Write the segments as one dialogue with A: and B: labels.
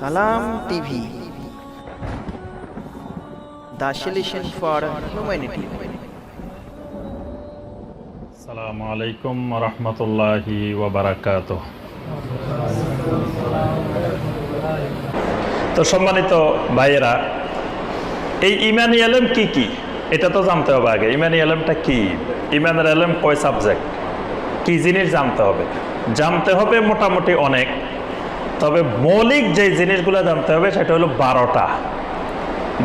A: সালাম TV. For humanity.
B: আসসালামু আলাইকুম তো সম্মানিত ভাইয়েরা, এই ইমানি আলম কি কি? এটা তো জানতে হবে আগে। ইমানি আলমটা কি? ইমানের আলম কয় সাবজেক্ট? কি জিনিস জানতে হবে? জানতে হবে মোটামুটি অনেক। তবে মৌলিক যে জিনিসগুলো জানতে হবে সেটা হলো বারোটা।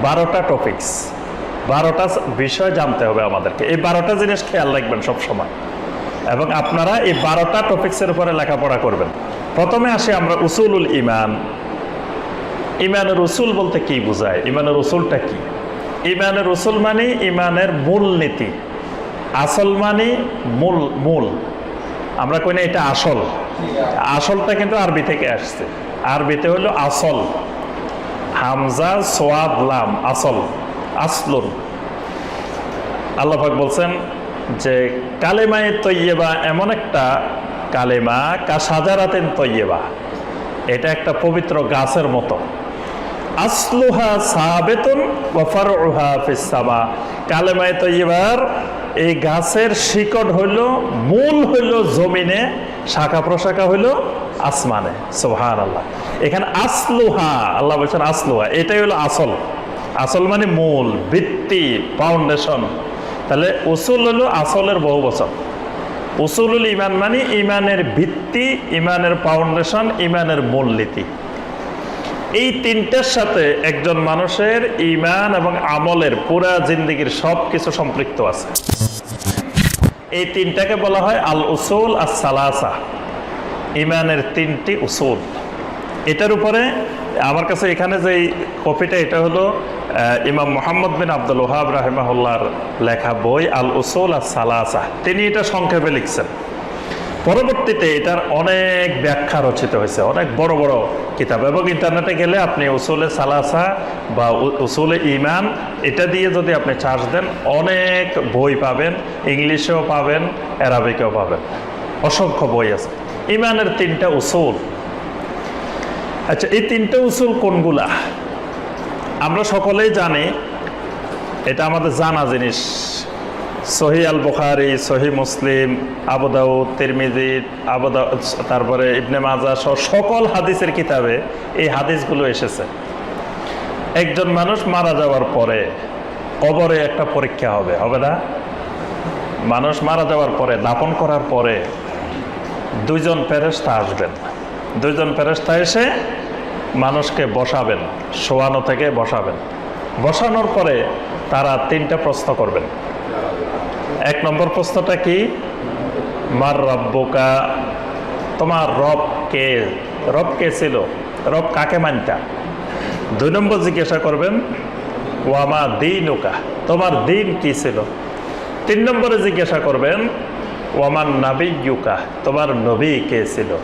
B: বারোটা টপিকস বারোটা বিষয় জানতে হবে আমাদেরকে। এই বারোটা জিনিস খেয়াল রাখবেন সব সময় এবং আপনারা এই বারোটা টপিক্সের উপরে লেখাপড়া করবেন। প্রথমে আসি আমরা উসুলুল ইমান ইমানের উসুল বলতে কি বোঝায়? ইমানের উসুলটা কি? ইমানের উসুল মানে ইমানের মূল নীতি। আসল মানে মূল মূল। আমরা কই না এটা আসল। আসলটা কিন্তু আরবি থেকে আসছে। আরবিতে হলো আসল। হামজা সোয়াদ লাম, আসল, আসলুন। আল্লাহাক বলছেন যে, কালেমায় তৈয়বা এমন একটা কালেমা কা সাজারাতেন তৈয়বা। এটা একটা পবিত্র গাছের মতো। আসলুহা সাবেতন ওয়াফারুহা ফিসামা কালেমায় তৈয়বার এই গাছের শিকড় হইল, মূল হইল জমিনে শাখা প্রশাখা হইল আসমানে সোহান আল্লাহ এখানে আসলুহা, আল্লাহ বলছেন আসলুহা, এটাই হলো আসল। আসল মানে মূল, ভিত্তি ফাউন্ডেশন তাহলে উসুল হলো আসলের বহু বছর উসুলুল ইমান মানে ইমানের ভিত্তি, ইমানের ফাউন্ডেশন ইমানের মূলনীতি। এই তিনটার সাথে একজন মানুষের ইমান এবং আমলের পুরা জিন্দিগির সব কিছু সম্পৃক্ত আছে। এই তিনটাকে বলা হয় আল উসুল আর সালাসা। ইমানের তিনটি উসুল। এটার উপরে আমার কাছে এখানে যে কপিটা, এটা হলো ইমাম মোহাম্মদ বিন আব্দুল ওহাব রাহেমাহুল্লার লেখা বই আল উসুল আর সালাসা। তিনি এটা সংক্ষেপে লিখছেন। পরবর্তীতে এটার অনেক ব্যাখ্যা রচিত হয়েছে, অনেক বড় বড় কিতাব। এবং ইন্টারনেটে গেলে আপনি উসুলে সালাসা বা উসুলে ইমান এটা দিয়ে যদি আপনি চার্জ দেন, অনেক বই পাবেন, ইংলিশেও পাবেন, অ্যারাবিকেও পাবেন। অসংখ্য বই আছে। ইমানের তিনটা উসুল। আচ্ছা এই তিনটা উসুল কোনগুলা? আমরা সকলেই জানি, এটা আমাদের জানা জিনিস। সহি আল বুখারি, সহি মুসলিম আবুদাউদ তিরমিজি আবুদা তারপরে ইবনে মাজা সহ সকল হাদিসের কিতাবে এই হাদিসগুলো এসেছে। একজন মানুষ মারা যাওয়ার পরে কবরে একটা পরীক্ষা হবে হবে না? মানুষ মারা যাওয়ার পরে দাপন করার পরে দুইজন ফেরেস্তা আসবেন। দুইজন ফেরেস্তা এসে মানুষকে বসাবেন, শোয়ানো থেকে বসাবেন। বসানোর পরে তারা তিনটা প্রশ্ন করবেন। এক নম্বর প্রশ্নটা কি? মার রব্বুকা, তোমার রব কে? রব কে ছিল? রব কাকে মানতা? দুই নম্বর জিজ্ঞাসা করবেন ওয়ামা দিন ওকা তোমার দিন কি ছিল? তিন নম্বরে জিজ্ঞাসা করবেন ওয়ামান ইউকা তোমার নবী কে ছিল?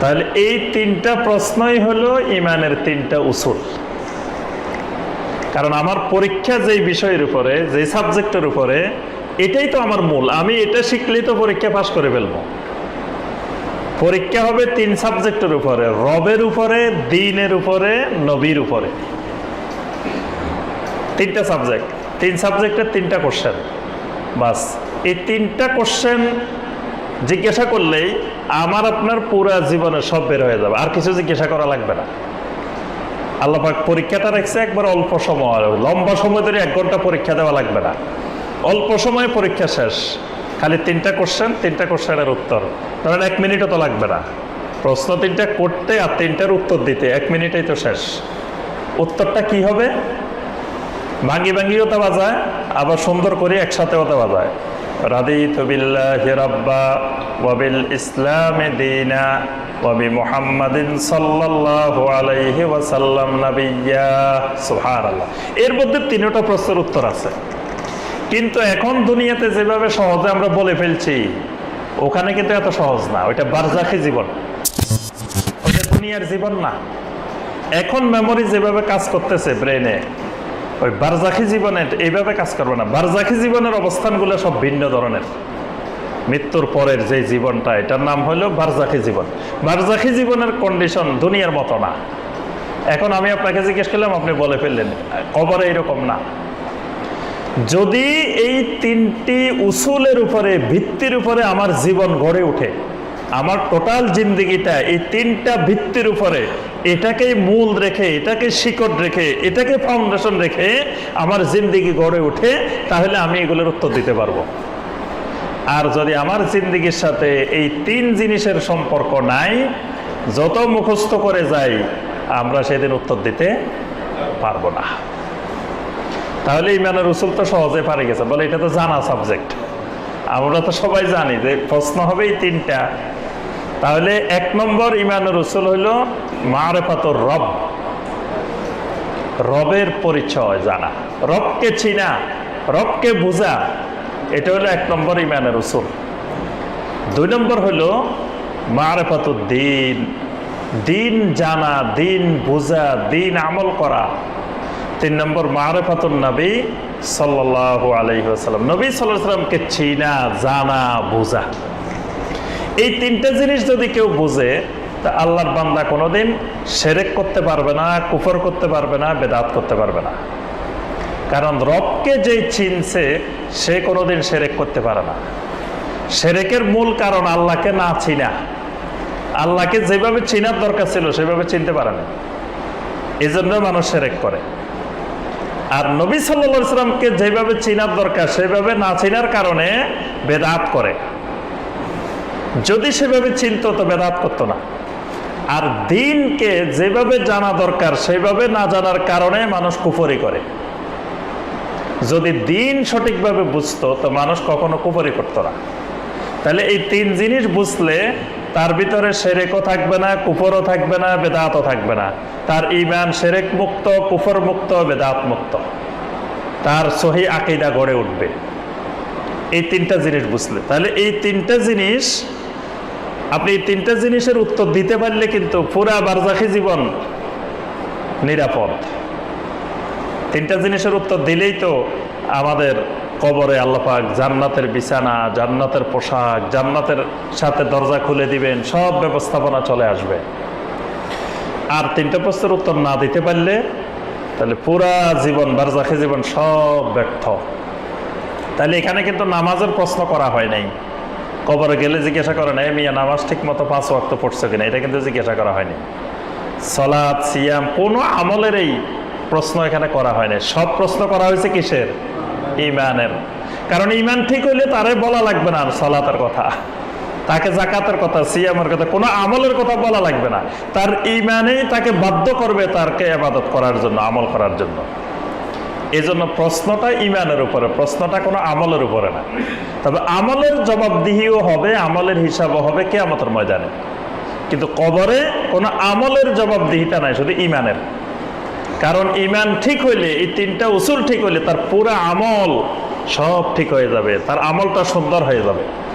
B: তাহলে এই তিনটা প্রশ্নই হলো ইমানের তিনটা উসুল। কারণ আমার পরীক্ষা যেই বিষয়ের উপরে, যেই সাবজেক্টের উপরে, এটাই তো আমার মূল। আমি এটা শিখলেই তো পরীক্ষা পাশ করে ফেলব। পরীক্ষা হবে তিন সাবজেক্টের উপরে, রবের উপরে, দিনের উপরে, নবীর উপরে। তিনটা সাবজেক্ট, তিন সাবজেক্টের তিনটা কোশ্চেন বাস, এই তিনটা কোশ্চেন জিজ্ঞাসা করলেই আমার আপনার পুরা জীবনে সব বের হয়ে যাবে। আর কিছু জিজ্ঞাসা করা লাগবে না। আল্লাপাক পরীক্ষাটা রাখছে একবার অল্প সময়। লম্বা সময় ধরে এক ঘণ্টা পরীক্ষা দেওয়া লাগবে না। অল্প সময়ে পরীক্ষা শেষ। খালি তিনটা কোশ্চেন তিনটা কোশ্চেনের উত্তর। ধরেন এক মিনিটও তো লাগবে না। প্রশ্ন তিনটা করতে আর তিনটার উত্তর দিতে, এক মিনিটেই তো শেষ। উত্তরটা কি হবে? ভাঙ্গি ভাঙ্গিও দেওয়া যায়, আবার সুন্দর করে একসাথেও দেওয়া যায়। রাদিত বিল্লাহি রাব্বা ওয়াবিল ইসলামে দিনা ওয়াবি মুহাম্মাদিন সাল্লাল্লাহু আলাইহি ওয়াসাল্লাম নাবিয়্যা। সুবহানাল্লাহ। এর মধ্যে তিনটা প্রশ্নের উত্তর আছে। কিন্তু এখন দুনিয়াতে যেভাবে সহজে আমরা বলে ফেলছি, ওখানে কিন্তু এত সহজ না। ওইটা বারজাখি জীবন। ওইটা দুনিয়ার জীবন না। এখন মেমোরি যেভাবে কাজ করতেছে ব্রেনে ওই বারজাখি জীবনে এইভাবে কাজ করবে না। বারজাখি জীবনের অবস্থানগুলো সব ভিন্ন ধরনের। মৃত্যুর পরের যে জীবনটা, এটার নাম হলো বারজাখি জীবন। বারজাখি জীবনের কন্ডিশন দুনিয়ার মতো না। এখন আমি আপনাকে জিজ্ঞেস করলাম, আপনি বলে ফেললেন, কবরে এরকম না। যদি এই তিনটি উসুলের উপরে, ভিত্তির উপরে আমার জীবন গড়ে ওঠে আমার টোটাল জিন্দিগিটা এই তিনটা ভিত্তির উপরে এটাকে মূল রেখে, এটাকে শিকড় রেখে, এটাকে ফাউন্ডেশন রেখে আমার জিন্দিগি গড়ে ওঠে তাহলে আমি এগুলোর উত্তর দিতে পারব। আর যদি আমার জিন্দিগির সাথে এই তিন জিনিসের সম্পর্ক নাই, যত মুখস্থ করে যাই, আমরা সেদিন উত্তর দিতে পারব না। তাহলে ইমানের উসুল তো সহজে পারে গেছে। বলে এটা তো জানা সাবজেক্ট আমরা তো সবাই জানি যে প্রশ্ন হবে এই তিনটা। তাহলে এক নম্বর ইমানের উসুল হইল মারেফাতর রব। রবের পরিচয় জানা। রবকে চিনা, রবকে বুঝা, এটা হলো এক নম্বর ইমানের উসুল। দুই নম্বর হলো মারেফাতুর দিন। দিন জানা, দিন বুঝা, দিন আমল করা। তিন নম্বর মারেফাতুর নবী সাল্লাহ আলহিহাসাল্লাম নবী সাল্লাহ সাল্লামকে চিনা, জানা, বুঝা। এই তিনটা জিনিস যদি কেউ বুঝে, তা আল্লাহর বান্দা কোনোদিন সেরেক করতে পারবে না, কুফর করতে পারবে না, বেদাত করতে পারবে না। কারণ রবকে যে চিনছে, সে কোনোদিন সেরেক করতে পারে না। সেরেকের মূল কারণ আল্লাহকে না চিনা। আল্লাহকে যেভাবে চিনার দরকার ছিল, সেভাবে চিনতে পারে না। এই জন্য মানুষ সেরেক করে। আর নবী সাল্লা সাল্লামকে যেভাবে চিনার দরকার, সেভাবে না চিনার কারণে বেদাত করে। যদি সেভাবে চিনত তো বেদাত করতো না। আর দিনকে যেভাবে জানা দরকার, সেভাবে না জানার কারণে মানুষ কুফরি করে। যদি দিন সঠিকভাবে বুঝতো, তো মানুষ কখনো কুফরি করতো না। তাহলে এই তিন জিনিস বুঝলে তার ভিতরে সেরেকও থাকবে না, কুফরও থাকবে না, বেদাতও থাকবে না। তার ইমান সেরেক মুক্ত, কুফর মুক্ত, বেদাত মুক্ত। তার সহি আকিদা গড়ে উঠবে। এই তিনটা জিনিস বুঝলে। তাহলে এই তিনটা জিনিস, আপনি এই তিনটা জিনিসের উত্তর দিতে পারলে কিন্তু পুরা বারজাখি জীবন নিরাপদ। তিনটা জিনিসের উত্তর দিলেই তো আমাদের কবরে আল্লাপাক জান্নাতের বিছানা, জান্নাতের পোশাক, জান্নাতের সাথে দরজা খুলে দিবেন, সব ব্যবস্থাপনা চলে আসবে। আর তিনটা প্রশ্নের উত্তর না দিতে পারলে তাহলে পুরা জীবন, বারজাখি জীবন সব ব্যর্থ। তাহলে এখানে কিন্তু নামাজের প্রশ্ন করা হয় নাই। কবরে গেলে জিজ্ঞাসা করে নাই, মিয়া, নামাজ ঠিক মতো পাঁচ ওয়াক্ত পড়ছে কিনা? এটা কিন্তু জিজ্ঞাসা করা হয়নি। সলাদ সিয়াম, কোনো আমলের এই প্রশ্ন এখানে করা হয়নি সব প্রশ্ন করা হয়েছে কিসের? ইমানের। কারণ ইমান ঠিক হইলে তারে বলা লাগবে না সলাতের কথা। তাকে জাকাতের কথা, সিয়ামের কথা, কোনো আমলের কথা বলা লাগবে না। তার ইমানেই তাকে বাধ্য করবে তারকে আবাদত করার জন্য, আমল করার জন্য। এই জন্য প্রশ্নটা ইমানের উপরে, প্রশ্নটা কোনো আমলের উপরে না। তবে আমলের জবাবদিহিও হবে, আমলের হিসাবও হবে কেয়ামতের ময়দানে। কিন্তু কবরে কোনো আমলের জবাবদিহিটা নাই, শুধু ইমানের। কারণ ইমান ঠিক হইলে, এই তিনটা উসুল ঠিক হইলে তার পুরা আমল সব ঠিক হয়ে যাবে, তার আমলটা সুন্দর হয়ে যাবে।